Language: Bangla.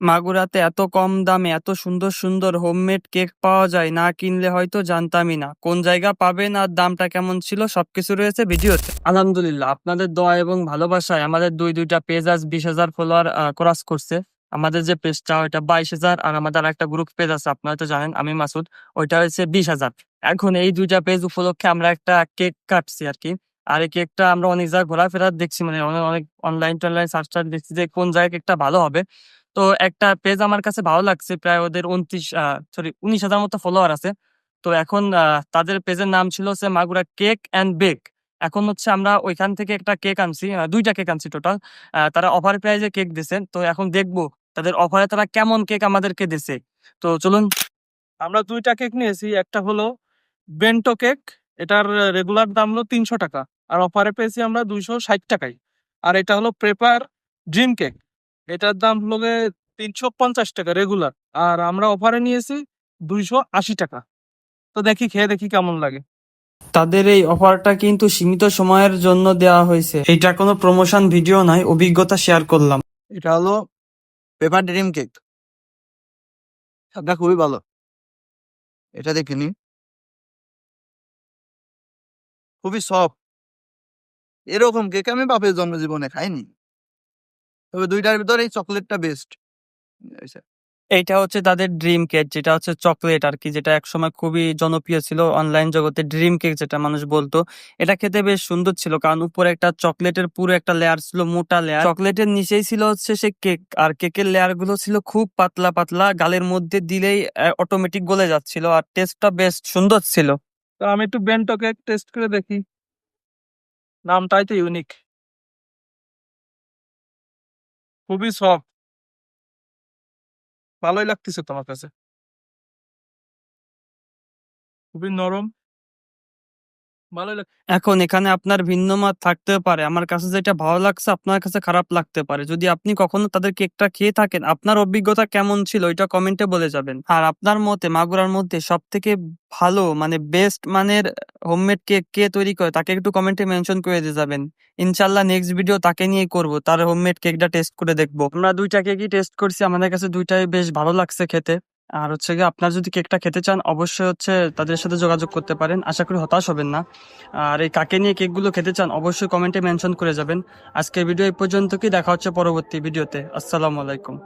মাগুরাতে এত কম দামে এত সুন্দর সুন্দর হোমমেড কেক পাওয়া যায়, না কিনলে হয়তো জানতামই না। কোন জায়গা পাবেন আর দামটা কেমন ছিল সবকিছু রয়েছে ভিডিওতে। আলহামদুলিল্লাহ, আপনাদের দোয়া এবং ভালোবাসায় আমাদের দুই দুইটা পেজ আজ বিশ হাজার ফলোয়ার ক্রস করছে। আমাদের যে পেজটা ওইটা বাইশ হাজার আর আমাদের একটা গ্রুপ পেজ আছে, আপনারা তো জানেন, আমি মাসুদ, ওইটা হচ্ছে বিশ হাজার। এখন এই দুইটা পেজ উপলক্ষে আমরা একটা কেক কাটছি আর কি। আর এই কেকটা আমরা অনেক জায়গায় ঘোরাফেরা দেখছি মানে অনেক অনেক অনলাইন টনলাইন সার্চ দেখছি যে কোন জায়গায় কেকটা ভালো হবে। তো একটা পেজ আমার কাছে ভালো লাগছে, প্রায় ওদের উনত্রিশ সরি উনিশ হাজার মতো ফলোয়ার আছে। তো এখন তাদের পেজের নাম ছিল হচ্ছে মাগুরা কেক অ্যান্ড বেক এখন হচ্ছে আমরা ওইখান থেকে একটা কেক আনছি দুইটা কেক আনছি টোটাল তারা অফার প্রাইজে কেক দিছে। তো এখন দেখব তাদের অফারে তারা কেমন কেক আমাদেরকে দিছে। তো চলুন। আমরা দুইটা কেক নিয়েছি। একটা হলো বেন্টো কেক এটার রেগুলার দাম হলো তিনশো টাকা। আর অফারে পেয়েছি আমরা দুইশো ষাট টাকায়। আর এটা হলো প্রেপার ড্রিম কেক এটার দাম হলো তিনশো পঞ্চাশ টাকা রেগুলার আর আমরা অফারে নিয়েছি দুইশো আশি টাকা। তো দেখি খেয়ে দেখি কেমন লাগে। তাদের এই অফারটা কিন্তু সীমিত সময়ের জন্য দেওয়া হয়েছে। এটা কোনো প্রমোশন ভিডিও নয় অভিজ্ঞতা শেয়ার করলাম। এটা হলো পেপার ড্রিম কেক এটা খুবই ভালো। এটা দেখে দেখিনি খুবই সফট এরকম কেক আমি বাপের জন্মজীবনে খাইনি। তবে দুইটার ভিতরে এই চকলেটটা বেস্ট এইটা হচ্ছে তাদের ড্রিম কেক যেটা হচ্ছে চকলেট আর কি যেটা একসময় খুবই জনপ্রিয় ছিল অনলাইন জগতে ড্রিম কেক যেটা মানুষ বলতো। এটা খেতে বেশ সুন্দর ছিল কারণ উপরে একটা চকলেটের পুরো একটা লেয়ার ছিল মোটা লেয়ার চকলেটের নিচেই ছিল হচ্ছে সে কেক আর কেকের লেয়ারগুলো ছিল খুব পাতলা পাতলা গালের মধ্যে দিলেই অটোমেটিক গলে যাচ্ছিল আর টেস্টটা বেশ সুন্দর ছিল। তো আমি একটু বেন্টো কেক টেস্ট করে দেখি। নামটাই তো ইউনিক খুবই সফট ভালোই লাগতেছে তোমার কাছে? খুবই নরম। লাগ এখন এখানে আপনার ভিন্ন মত থাকতেও পারে। আমার কাছে যেটা ভালো লাগছে, আপনার কাছে খারাপ লাগতে পারে। যদি আপনি কখনো তাদের কেকটা খেয়ে থাকেন, আপনার অভিজ্ঞতা কেমন ছিল এটা কমেন্টে বলে যাবেন। আর আপনার মতে, মাগুরার মধ্যে সব থেকে ভালো মানে বেস্ট মানের হোমমেড কেক কে তৈরি করে, তাকে একটু কমেন্টে মেনশন করে দিয়ে যাবেন। ইনশাল্লাহ নেক্সট ভিডিও তাকে নিয়ে করব, তার হোমমেড কেকটা টেস্ট করে দেখব। আমরা দুইটা কেকই টেস্ট করছি, আমাদের কাছে দুইটাই বেশ ভালো লাগছে খেতে। আর হচ্ছে গিয়ে আপনার যদি কেকটা খেতে চান, অবশ্যই হচ্ছে তাদের সাথে যোগাযোগ করতে পারেন। আশা করি হতাশ হবেন না। আর এই কাকে নিয়ে কেকগুলো খেতে চান, অবশ্যই কমেন্টে মেনশন করে যাবেন। আজকের ভিডিও এই পর্যন্ত কি দেখা হচ্ছে পরবর্তী ভিডিওতে। আসসালামু আলাইকুম।